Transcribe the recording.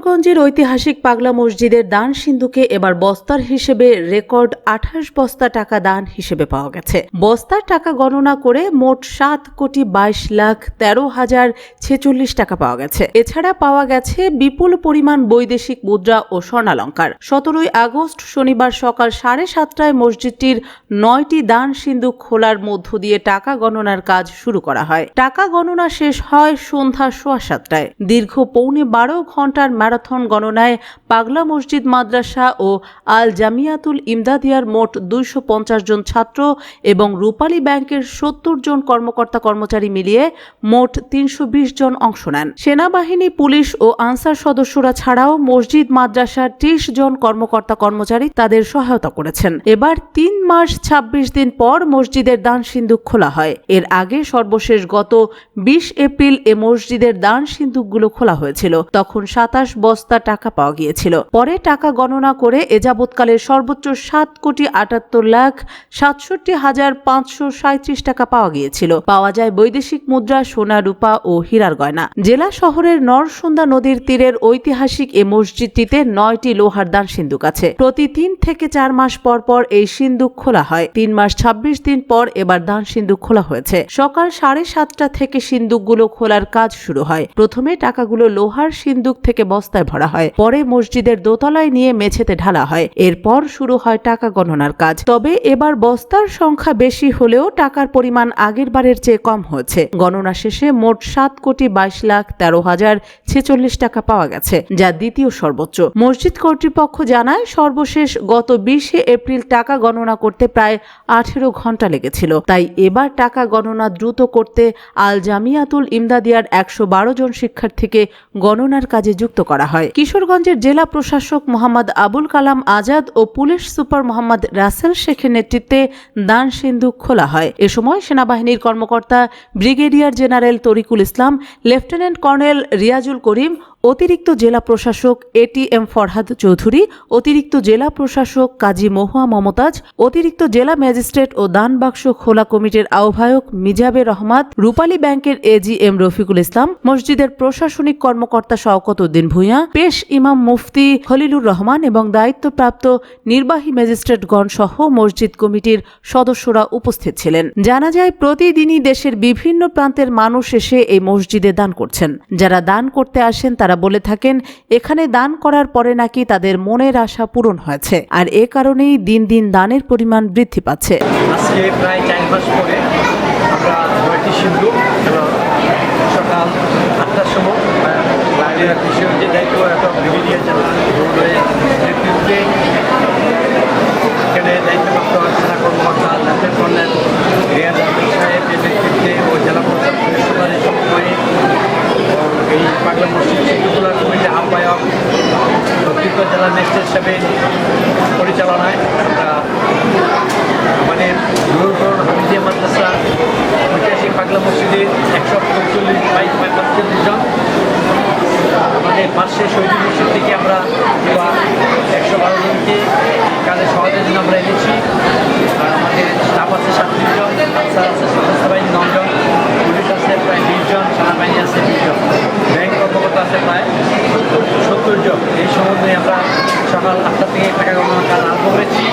গোপালগঞ্জের ঐতিহাসিক পাগলা মসজিদের দান সিন্ধুকে এবার বস্তার হিসেবে রেকর্ড আঠাশ বস্তা টাকা দান হিসেবে পাওয়া গেছে। বস্তার টাকা গণনা করে মোট সাত কোটি বাইশ লাখ তেরো হাজার ছেচল্লিশ টাকা পাওয়া গেছে। এছাড়া পাওয়া গেছে বিপুল পরিমাণ বৈদেশিক মুদ্রা ও স্বর্ণালঙ্কার। সতেরোই আগস্ট শনিবার সকাল সাড়ে সাতটায় মসজিদটির নয়টি দান সিন্ধু খোলার মধ্য দিয়ে টাকা গণনার কাজ শুরু করা হয়। টাকা গণনা শেষ হয় সন্ধ্যা সোয়া সাতটায়। দীর্ঘ পৌনে বারো ঘণ্টার ম্যারাথন গণনায় পাগলা মসজিদ, মাদ্রাসা ও আল জামিয়াতুল ইমদাদিয়ার মোট দুইশো পঞ্চাশ জন ছাত্র এবং রূপালী ব্যাংকের সত্তর জন কর্মকর্তা কর্মচারী মিলিয়ে মোট তিনশো বিশ জন অংশ নেন। সেনাবাহিনী, পুলিশ ও আনসার সদস্যরা ছাড়াও মসজিদ, মাদ্রাসার ত্রিশ জন কর্মকর্তা কর্মচারী তাদের সহায়তা করেছেন। এবার তিন মাস ছাব্বিশ দিন পর মসজিদের দান সিন্ধুক খোলা হয়। এর আগে সর্বশেষ গত বিশ এপ্রিল এ মসজিদের দান সিন্ধুকগুলো খোলা হয়েছিল। তখন সাতাশ বস্তা টাকা পাওয়া গিয়েছিল। পরে টাকা গণনা করে এ সর্বোচ্চ সাত কোটি আটাত্তর লাখ সাতষট্টি হাজার পাঁচশো সাঁত্রিশ টাকা পাওয়া গিয়েছিল। পাওয়া যায় বৈদেশিক মুদ্রা, সোনা, রূপা ও হীরার গয়না। জেলা শহরের নরসুন্দা নদীর তীরের ঐতিহাসিক এ মসজিদটিতে নয়টি লোহার দান সিন্ধুক আছে। প্রতি তিন থেকে চার মাস পর পর এই সিন্ধুক খোলা হয়। তিন মাস ছাব্বিশ দিন পর এবার দান সিন্ধুক খোলা হয়েছে। সকাল সাড়ে সাতটা থেকে সিন্ধুকগুলো খোলার কাজ শুরু হয়। প্রথমে টাকাগুলো লোহার সিন্ধুক থেকে বস্তায় ভরা হয়। পরে মসজিদের দোতলায় নিয়ে মেঝেতে ঢালা হয়। এরপর শুরু হয় টাকা গণনার কাজ। তবে এবার বস্তার সংখ্যা বেশি হলেও টাকার পরিমাণ আগের বারের চেয়ে কম হয়েছে। গণনা শেষে মোট সাত কোটি বাইশ লাখ তেরো হাজার ছেচল্লিশ টাকা পাওয়া গেছে, যা দ্বিতীয় সর্বোচ্চ। মসজিদ কর্তৃপক্ষ জানায়, সর্বশেষ গত বিশে এপ্রিল টাকা গণনা করতে প্রায় আঠেরো ঘণ্টা লেগেছিল। তাই এবার টাকা গণনা দ্রুত করতে আল জামিয়াতুল ইমদাদিয়ার একশো বারো জন শিক্ষার্থীকে গণনার কাজে যুক্ত করা হয়। কিশোরগঞ্জের জেলা প্রশাসক মোহাম্মদ আবুল কালাম আজাদ ও পুলিশ সুপার মোহাম্মদ রাসেল শেখের নেতৃত্বে দান সিন্ধু খোলা হয়। এ সময় সেনাবাহিনীর কর্মকর্তা brigadier general Tarikul Islam, lieutenant colonel Riazul Karim অতিরিক্ত জেলা প্রশাসক এটিএম ফরহাদ চৌধুরী, অতিরিক্ত জেলা প্রশাসক কাজী মহুয়া মমতাজ, অতিরিক্ত জেলা ম্যাজিস্ট্রেট ও দান বাক্স খোলা কমিটির আহ্বায়ক মিজাবে রহমাত, রূপালী ব্যাংকের এজিএম রফিকুল ইসলাম, মসজিদের প্রশাসনিক কর্মকর্তা শওকত উদ্দিন ভূঁইয়া, পেশ ইমাম মুফতি খলিলুর রহমান এবং দায়িত্বপ্রাপ্ত নির্বাহী ম্যাজিস্ট্রেটগণ সহ মসজিদ কমিটির সদস্যরা উপস্থিত ছিলেন। জানা যায়, প্রতিদিনই দেশের বিভিন্ন প্রান্তের মানুষ এসে এই মসজিদে দান করছেন। যারা দান করতে আসেন, তারা বলে থাকেন, এখানে দান করার পরে নাকি তাদের মনের আশা পূরণ হয়েছে। আর এ কারণেই দিন দিন দানের পরিমাণ বৃদ্ধি পাচ্ছে। আজকে প্রায় চার মাস পরে আমরা নয়টি সিন্ধু এবং সকাল আটটার সময় বাইরের কৃষির যে দায়িত্ব একটা ব্রিগেডিয়ার জেনারেল রোডের নেতৃত্বে এখানে দায়িত্বপ্রাপ্ত সেনা কর্মকর্তা লেফটেন্ট কর্নেল রিয়াজ আহমেদ সাহেবের নেতৃত্বে ও জেলা পরিষদ সুপারের সমন্বয়ে এবং এই পাগলা মসজিদ সিন্ধুগুলার কমিটির আহ্বায়ক অতিরিক্ত জেলা ম্যাজিস্ট্রেট হিসাবে পরিচালনায় আমরা আমাদের নুরপুর হামিদিয়া মাদ্রাসা ঐতিহাসিক পাগলা মসজিদের প্রেরণাটা লাভ করেছি